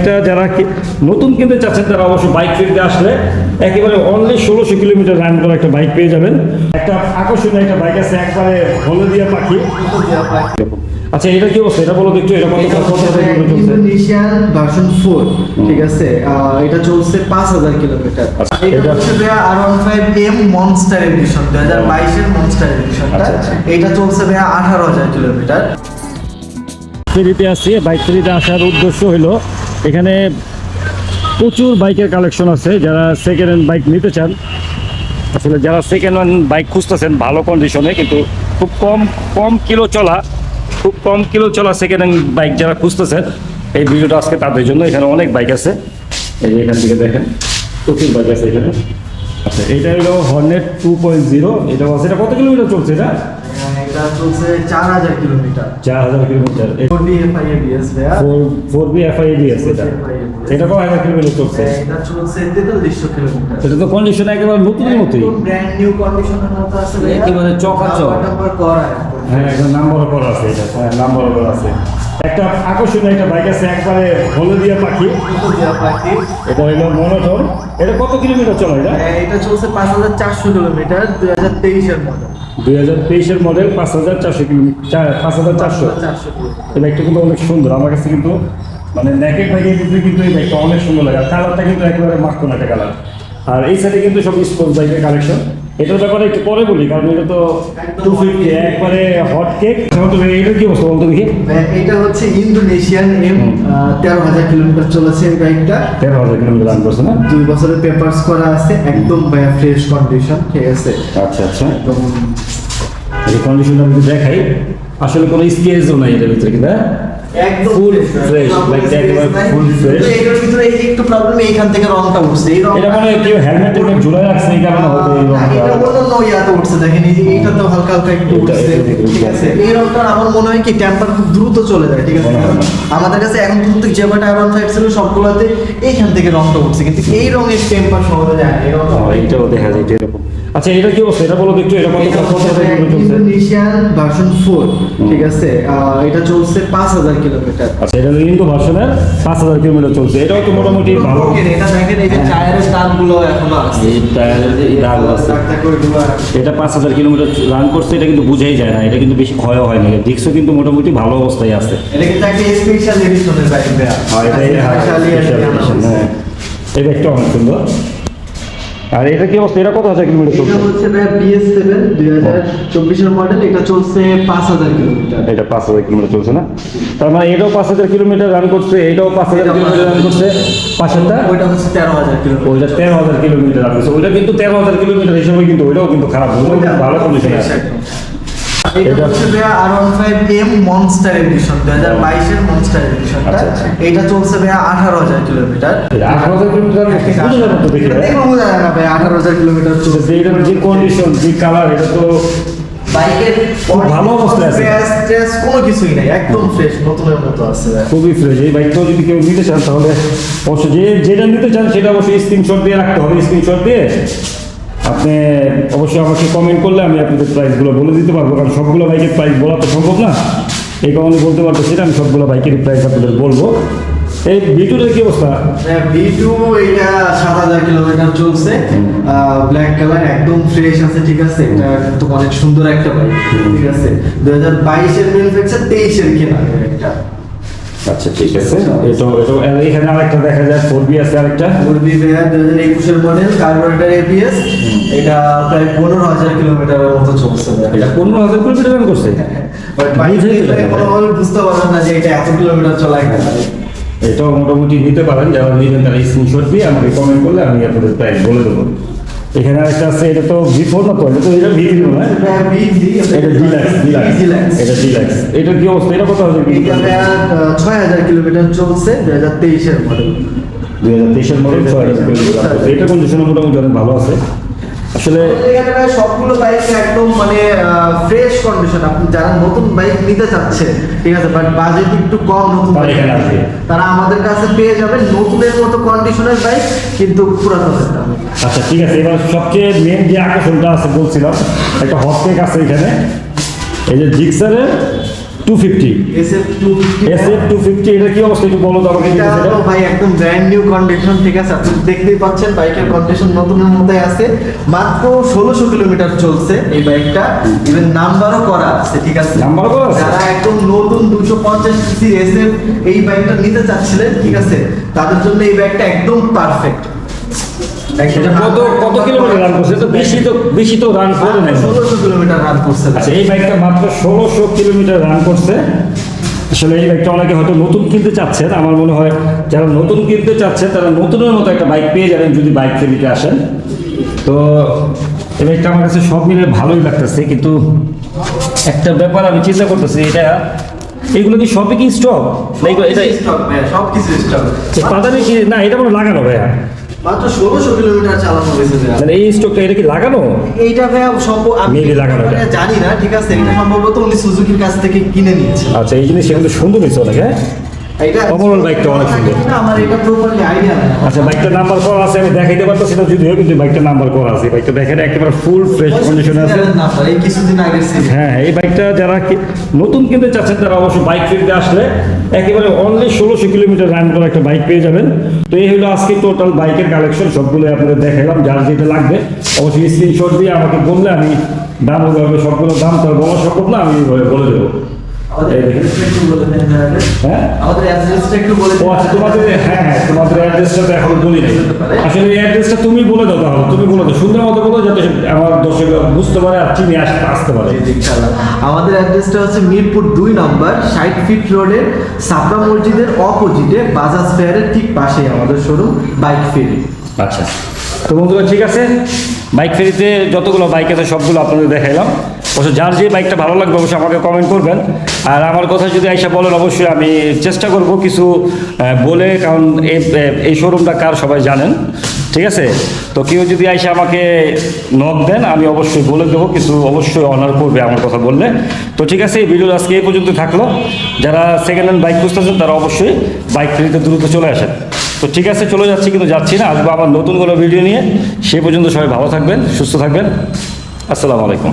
বাইকটা যারা নতুন কিনতে চাচ্ছেন তারা অবশ্যই বাইক কিনতে আসলে একেবারে অনলি ষোলোশো কিলোমিটার রান করা একটা বাইক পেয়ে যাবেন। একটা আকর্ষণীয় একটা বাইক আছে একবারে হলদিয়া পাখি। আচ্ছা এটা কি অবস্থা? এটা বলো এটা কত চলছে? ভার্সন ঠিক আছে? এটা চলছে পাঁচ হাজার কিলোমিটার। আচ্ছা, এটা এটা- হচ্ছে ভাইয়া মনস্টার এডিশন মনস্টার এডিশনটা। এটা চলছে ভাইয়া আঠারো হাজার কিলোমিটার। ফেরিতে বাইক ফেরিতে আসার উদ্দেশ্য হলো এখানে প্রচুর বাইকের কালেকশন আছে, যারা সেকেন্ড হ্যান্ড বাইক নিতে চান। আসলে যারা সেকেন্ড হ্যান্ড বাইক খুঁজতেছেন ভালো কন্ডিশনে কিন্তু খুব কম কম কিলো চলা, খুব কম কিলো চলা সেকেন্ড হ্যান্ড বাইক যারা খুঁজতেছেন, এই ভিডিওটা আজকে তাদের জন্য। এখানে অনেক বাইক আছে। এই এখান থেকে দেখেন, প্রচুর বাইক আছে এখানে। আচ্ছা এটা হলো হর্নেট টু পয়েন্ট জিরো এটা আছে। এটা কত কিলোমিটার চলছে এটা? এটা চলছে চার হাজার কিলোমিটার। চার হাজার kilometre. Four D F I ABS ভাইয়া। Four four B F I S এটা। এটা কত হাজার কিলোমিটার চলছে? এটা চলছে তেতাল্লিশশো কিলোমিটার। এটা তো কন্ডিশন একেবারে নতুনের মতোই ব্র্যান্ড নিউ কন্ডিশনের মতো আছে। একেবারে চকাচক। হ্যাঁ নাম্বার করা আছে এটা। হ্যাঁ নাম্বার করা আছে। একটা আকর্ষণীয় একটা বাইক আছে একবারে হলদিয়া পাখি। এটা হলো মনোটন এটা কত কিলোমিটার চলে এটা? এটা চলছে পাঁচ হাজার চারশো কিলোমিটার দুই হাজার তেইশের মডেল দুই হাজার তেইশের মডেল পাঁচ হাজার চারশো কিলোমিটার পাঁচ হাজার চারশো। এই বাইকটা কিন্তু অনেক সুন্দর। আমার কাছে কিন্তু মানে নেকের বাইকের ভিতরে কিন্তু এই বাইকটা অনেক সুন্দর লাগে। আর কালারটা কিন্তু একেবারে মাখতো না একটা কালার আর এই সাইডে কিন্তু সব স্পোর্টস বাইকের কালেকশন এটার ব্যাপারে একটু পরে বলি কারণ এটা তো টু ফিফটি একবারে হট কেক এটা কি অবস্থা বলতো দেখি। এটা হচ্ছে ইন্দোনেশিয়ান এম তেরো হাজার কিলোমিটার চলেছে এই বাইকটা তেরো হাজার কিলোমিটার রান করছে না? দুই বছরের পেপারস করা আছে একদম ফ্রেশ কন্ডিশন ঠিক আছে? আচ্ছা আচ্ছা। একদম। এই কন্ডিশনটা আমি দেখাই। আসলে কোনো স্কেচও নাই এটার ভিতরে কিন্তু হ্যাঁ? একদম একেবারে fresh। এটার ভিতরে একটু প্রবলেম এইখান থেকে রংটা উঠছে। এই এটা মানে কেউ হেলমেট টেলমেট ঝুলাই রাখছে এই কারণে হয়তো এই এটা রংটা ইয়াতে উঠছে দেখেন এই যে তো হালকা হালকা একটু উঠছে ঠিক আছে? এই রংটা আমার মনে হয় কি টেম্পার খুব দ্রুত চলে যায় ঠিক আছে। আমাদের কাছে এখন পর্যন্ত যে কটা আয়রন ফাইভ ছিল সবগুলোতে এইখান থেকে রংটা উঠছে কিন্তু এই রঙের টেম্পার সহজে যায় না এই রংটা এইটাও দেখা যায় আচ্ছা এটা কি অবস্থা? এটা বলো এটা কত ইন্দোনেশিয়ান ভার্সন ফোর ঠিক আছে? এটা চলছে পাঁচ হাজার কিলোমিটার। আচ্ছা এটা ইন্দো ভার্সনের পাঁচ হাজার কিলোমিটার চলছে। এটাও তো মোটামুটি ভালো। এটা দেখেন এই যে টায়ারের দাগগুলো এখনও আছে। এই টায়ারের যে দাগ আছে। এটা পাঁচ হাজার কিলোমিটার রান করছে এটা কিন্তু বুঝাই যায় না। এটা কিন্তু বেশি ক্ষয় হয় না। ডিস্কও কিন্তু মোটামুটি ভালো অবস্থায় আছে। এটা কিন্তু একটা স্পেশাল এডিশনের বাইক এটা হ্যাঁ, edition, হয়েছে। হ্যাঁ। এই ব্যাগটা অনেক সুন্দর। আর এটা কি অবস্থা? এটা কত হাজার কিলোমিটার চলছে? এটা হচ্ছে বিএস সেভেন দুই হাজার চব্বিশের মডেল এটা চলছে পাঁচ হাজার কিলোমিটার। এটা পাঁচ হাজার কিলোমিটার চলছে না? তার মানে এটাও পাঁচ হাজার কিলোমিটার রান করছে এটাও পাঁচ হাজার কিলোমিটার রান করছে। পাঁচটা ওইটা হচ্ছে তেরো হাজার কিলোমিটার। ওইটা তেরো হাজার কিলোমিটার রান করছে। ওইটা কিন্তু তেরো হাজার কিলোমিটার হিসেবে কিন্তু ওইটাও কিন্তু খারাপ। ভালো কন্ডিশনে আছে। এটা এটা- হচ্ছে ভাইয়া আর one five M monster edition দুই হাজার বাইশের মনস্টার এডিশনটা আচ্ছা, আচ্ছা। এটা চলছে ভাইয়া আঠারো হাজার কিলোমিটার। আট হাজার কিলোমিটার দেখে বোঝা যায় না ভাই আঠারো হাজার কিলোমিটার চলছে। এটার যে কন্ডিশন যে কালার এটা তো বাইকের ভালো অবস্থায় আছে। কোনো কিছুই নাই একদম ফ্রেশ নতুনের মতো আছে খুবই ফ্রেশ এই বাইকটাও যদি কেউ নিতে চান তাহলে যে যেটা নিতে চান সেটা অবশ্যই স্ক্রিনশট দিয়ে রাখতে হবে। স্ক্রিনশট দিয়ে আপনি অবশ্যই আমাকে কমেন্ট করলে আমি আপনাদের প্রাইসগুলো বলে দিতে পারব, কারণ সবগুলো বাইকের প্রাইস বলা তো সম্ভব না। এই কারণে বলতে পারব সেটা আমি সবগুলো বাইকের প্রাইস আপনাদের বলব। এই ভিডিওটার কি অবস্থা? ভি টু এটা সাত হাজার কিলোমিটার চলছে। ব্ল্যাক কালার একদম ফ্রেশ আছে, ঠিক আছে? এটা কিন্তু অনেক সুন্দর একটা বাইক ঠিক আছে? দুই হাজার বাইশের ম্যানুফ্যাকচার তেইশের কেনা একটা। আচ্ছা ঠিক আছে। এটা এটা এখানে আরেকটা দেখা যায় ফোর বি আছে আরেকটা। ভেয়া দুই হাজার একুশের মডেল কার্বোরেটার এবিএস এটা প্রায় পনেরো হাজার কিলোমিটারের মতো চলছে এটা পনেরো হাজার কিলোমিটার রান করছে? তো বুঝতে পারবেন না যে এটা এত কিলোমিটার চলা এটাও মোটামুটি নিতে পারেন যারা নেবেন তারা স্ক্রিনশট দিয়ে আমাকে কমেন্ট করলে আমি আপনাদের প্রাইস বলে দেবো। এখানে আরেকটা আছে এটা তো ভি ফোর না তো এটা তো এটা ভি থ্রি না এটা ডিলাক্স ডিলাক্স। এটা ডিলাক্স এটা কি অবস্থা? এটা কত আহ, ছয় হাজার কিলোমিটার চলছে দুই হাজার তেইশের মডেল দুই হাজার তেইশের মডেল ছয় হাজার কিলোমিটার এটা কন্ডিশন মোটামুটি অনেক ভালো আছে। আসলে এখানে সবগুলো বাইক একদম মানে ফ্রেশ কন্ডিশন আপনি যারা নতুন বাইক নিতে চাচ্ছে ঠিক আছে বাট বাজেট একটু কম নতুন তারা আমাদের কাছে পেয়ে যাবেন নতুনের মতো কন্ডিশনের বাইক কিন্তু পুরাতনের দামে আচ্ছা ঠিক আছে এবার সবচেয়ে মেন যে আকর্ষণটা আছে বলছিলাম একটা হটকেক আছে এখানে। এই যে জিক্সারের এটা কি অবস্থা? একটু বলো তো। ভাই একদম ব্র্যান্ড নিউ কন্ডিশন ঠিক আছে? আপনি দেখতেই পাচ্ছেন বাইকের কন্ডিশন নতুনের মতোই আছে। মাত্র ষোলোশো কিলোমিটার চলছে এই বাইকটা। ইভেন নাম্বারও করা আছে ঠিক আছে? Number করা আছে? যারা একদম নতুন দুশো পঞ্চাশ সিসি এসএফ এই বাইকটা নিতে চাচ্ছিলেন ঠিক আছে? তাদের জন্য এই বাইকটা একদম পারফেক্ট কত কত কিলোমিটার রান করছে? তো বেশি তো বেশি তো রান করে নেই। ষোলোশো কিলোমিটার রান করছে। আচ্ছা এই বাইকটা মাত্র ষোলোশো কিলোমিটার রান করছে। আসলে এই বাইকটা অনেকে হয়তো নতুন কিনতে চাচ্ছেন আমার মনে হয় যারা নতুন কিনতে চাচ্ছেন তারা নতুনের মতো একটা বাইক পেয়ে যাবেন যদি বাইক ফেরিতে আসেন। তো এই বাইকটা আমার কাছে সব মিলে ভালোই লাগতেছে কিন্তু একটা ব্যাপার আমি চিন্তা করতেছি এটা এগুলো কি সবই কি স্টক না এটা স্টক সব কিছু স্টক পাতানি কি না এটা মনে লাগানো ভাইয়া। মাত্র ষোলোশো কিলোমিটার চালানো হয়েছে। মানে এই স্টকটা এটা কি লাগানো? এইটা ভাইয়া সম্ভব আমি লাগানো মানে জানি না ঠিক আছে এটা সম্ভবত উনি সুজুকির কাছ থেকে কিনে নিয়েছে। আচ্ছা এই জিনিস কিন্তু সুন্দর হয়েছে অনেক হ্যাঁ? এটা বাইকটা অনেক সুন্দর। আচ্ছা বাইকটার নাম্বার করা আছে আমি দেখাইতে পারতেছি না যদিও কিন্তু বাইকটার নাম্বার করা আছে। বাইকটা দেখেন একেবারে ফুল ফ্রেশ কন্ডিশনে আছে। হ্যাঁ এই বাইকটা যারা নতুন কিনতে চাচ্ছেন তারা অবশ্যই বাইক কিনতে আসলে একেবারে অনলি ষোলোশো কিলোমিটার রান করা একটা বাইক পেয়ে যাবেন। তো এই হলো আজকে টোটাল বাইকের কালেকশন সবগুলো আপনাদের দেখালাম যার যেটা লাগবে। অবশ্যই স্ক্রিনশট দিয়ে আমাকে বললে আমি দাম বলবে সবগুলো দাম তো আর বলা সম্ভব না আমি বলে দেবো। বলে। হ্যাঁ? আচ্ছা হ্যাঁ হ্যাঁ তুমি বলে দাও তাহলে তুমি বলে দাও। সুন্দর মতো বলো যাতে আমার দর্শকরা বুঝতে পারে আর চিনি আসতে পারে। আমাদের অ্যাড্রেসটা হচ্ছে মিরপুর দুই নম্বর ষাট ফিট রোডের সাপড়া মসজিদের অপোজিটে বাজাজ ফেয়ারের ঠিক পাশেই আমাদের শোরুম বাইক ফেরি। আচ্ছা। তো বন্ধুরা ঠিক আছে? বাইক ফেরিতে যতগুলো বাইক আছে সবগুলো আপনাদের দেখাইলাম। অবশ্য যার যে বাইকটা ভালো লাগবে অবশ্যই আমাকে কমেন্ট করবেন। আর আমার কথা যদি আইসা বলেন, অবশ্যই আমি চেষ্টা করব কিছু বলে, কারণ এই শোরুমটা কার সবাই জানেন। ঠিক আছে? তো কেউ যদি আইসে আমাকে নক দেন, আমি অবশ্যই বলে দেবো। কিছু অবশ্যই অনার করবে আমার কথা বললে। তো ঠিক আছে, এই ভিডিও আজকে এই পর্যন্ত থাকল। যারা সেকেন্ড হ্যান্ড বাইক খুঁজতেছেন, তারা অবশ্যই বাইক ফেরিতে দ্রুত চলে আসেন। তো ঠিক আছে, চলে যাচ্ছি, কিন্তু যাচ্ছি না। আসব আবার নতুন কোনো ভিডিও নিয়ে। সে পর্যন্ত সবাই ভালো থাকবেন, সুস্থ থাকবেন। আসসালামু আলাইকুম।